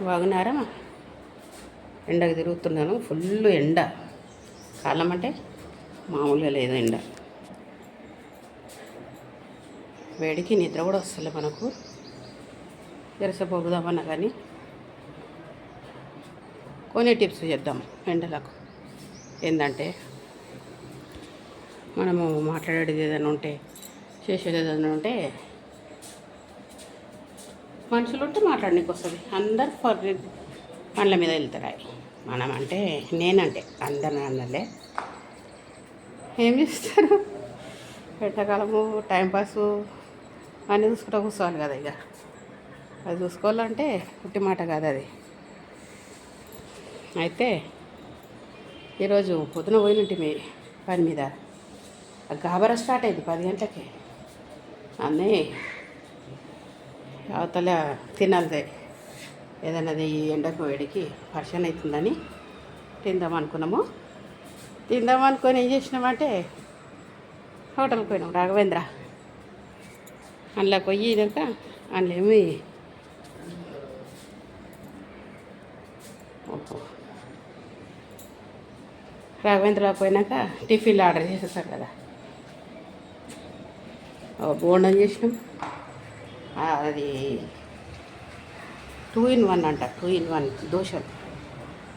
బాగున్నారా ఎండకు తిరుగుతున్నాను ఫుల్ ఎండ. కాలం అంటే మామూలుగా లేదు ఎండ. వేడికి నిద్ర కూడా వస్తుంది మనకు. తెరసపోగుదామన్నా కానీ. కొన్ని టిప్స్ చేద్దాం ఎండలకు. ఏంటంటే మనము మాట్లాడేది ఏదైనా ఉంటే చేసేది ఏదైనా ఉంటే మనుషులు ఉంటే మాట్లాడడానికి వస్తుంది అందరు ఫర్ పండ్ల మీద వెళ్తారు మనం అంటే నేనంటే అందరు అన్నలే ఏం చేస్తారు? ఎండాకాలము టైంపాసు అన్నీ చూసుకుంటూ కూర్చోవాలి కదా ఇక. అది చూసుకోవాలంటే పుట్టి మాట కాదు అది. అయితే ఈరోజు పొద్దున పోయినట్టు మీ పని మీద. ఆ గాబరా స్టార్ట్ అయింది పది గంటలకి. అన్నీ అవతల తినాలి ఏదైనాది ఈ ఎండకు వేడికి వర్షం అవుతుందని తిందాం అనుకున్నాము. తిందాం అనుకొని ఏం చేసినామంటే హోటల్కి పోయినాం రాఘవేంద్ర. అందులో పోయినాక అందులో ఏమి? రాఘవేంద్ర పోయినాక టిఫిన్లు ఆర్డర్ చేసేసారు కదా. బోండం చేసినాం. అది టూ ఇన్ వన్ అంట టూ ఇన్ వన్ దోశలు.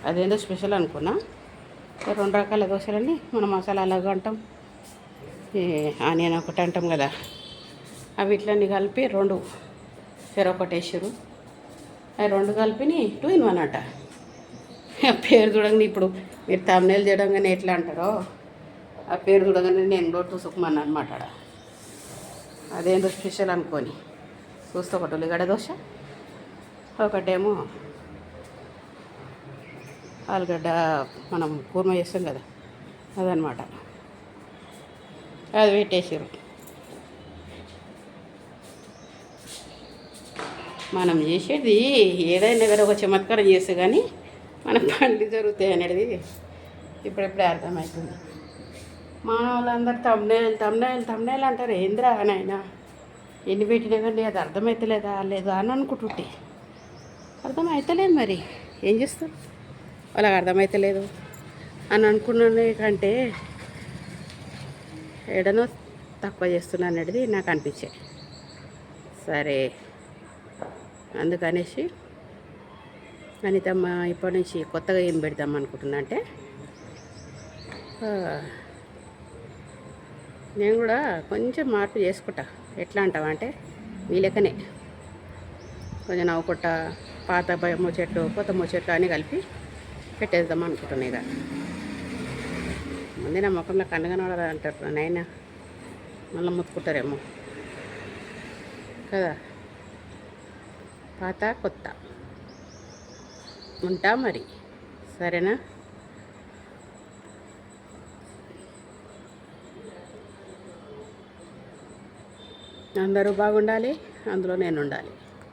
అదేందో స్పెషల్ అనుకున్నా. రెండు రకాల దోశలని మనం మసాలా అలాగా అంటాం ఆనియన్ ఒకటి అంటాం కదా. అవి ఇట్లన్నీ కలిపి రెండు ఒకటి వేసారు అవి రెండు కలిపిని టూ ఇన్ వన్ అంట. పేరు చూడండి ఇప్పుడు మీరు తమిళ చేయడంగానే ఎట్లా అంటారో ఆ పేరు చూడగానే నేను నోటు సుకుమని అనమాట ఆడ. అదేందో స్పెషల్ అనుకొని. చూస్తే ఒకటి ఉల్లిగడ్డ దోశ ఒకటేమో ఆలుగడ్డ మనం కూర్మ చేస్తాం కదా అదనమాట అది పెట్టేసారు మనం చేసేది ఏదైనా కదా ఒక చమత్కారం చేస్తే కానీ మన పనులు జరుగుతాయి అనేది ఇప్పుడెప్పుడే అర్థమవుతుంది. మా వాళ్ళందరూ తమ్నేలు తమ్నేలు తమ్నేలు అంటారు ఏంద్రా నాయన? ఎన్ని పెట్టినా కానీ అది అర్థమవుతలేదా లేదా అని అనుకుంటుంటే. అర్థమవుతలేదు మరి ఏం చేస్తాం? వాళ్ళకి అర్థమవుతలేదు అని అనుకున్న కంటే ఎడనో తక్కువ చేస్తున్నా అనేది నాకు అనిపించే. సరే అందుకనేసి అనితమ్మ ఇప్పటి నుంచి కొత్తగా ఏం పెడదాం అనుకుంటున్నా అంటే నేను కూడా కొంచెం మార్పు చేసుకుంటా. ఎట్లా అంటావా అంటే మీ లెక్కనే. కొంచెం నవ్వుకుంటా పాత ముచ్చట్లు కొత్త ముచ్చట్లు అన్నీ కలిపి పెట్టేద్దాం అనుకుంటున్నా ఇక. ముందే నా ముఖంలో కనగనవాడ అంటారు నాయన. మళ్ళీ ముత్తుకుంటారేమో. కదా? పాత కొత్త. ఉంటా మరి. సరేనా? అందరూ బాగుండాలి అందులో నేను ఉండాలి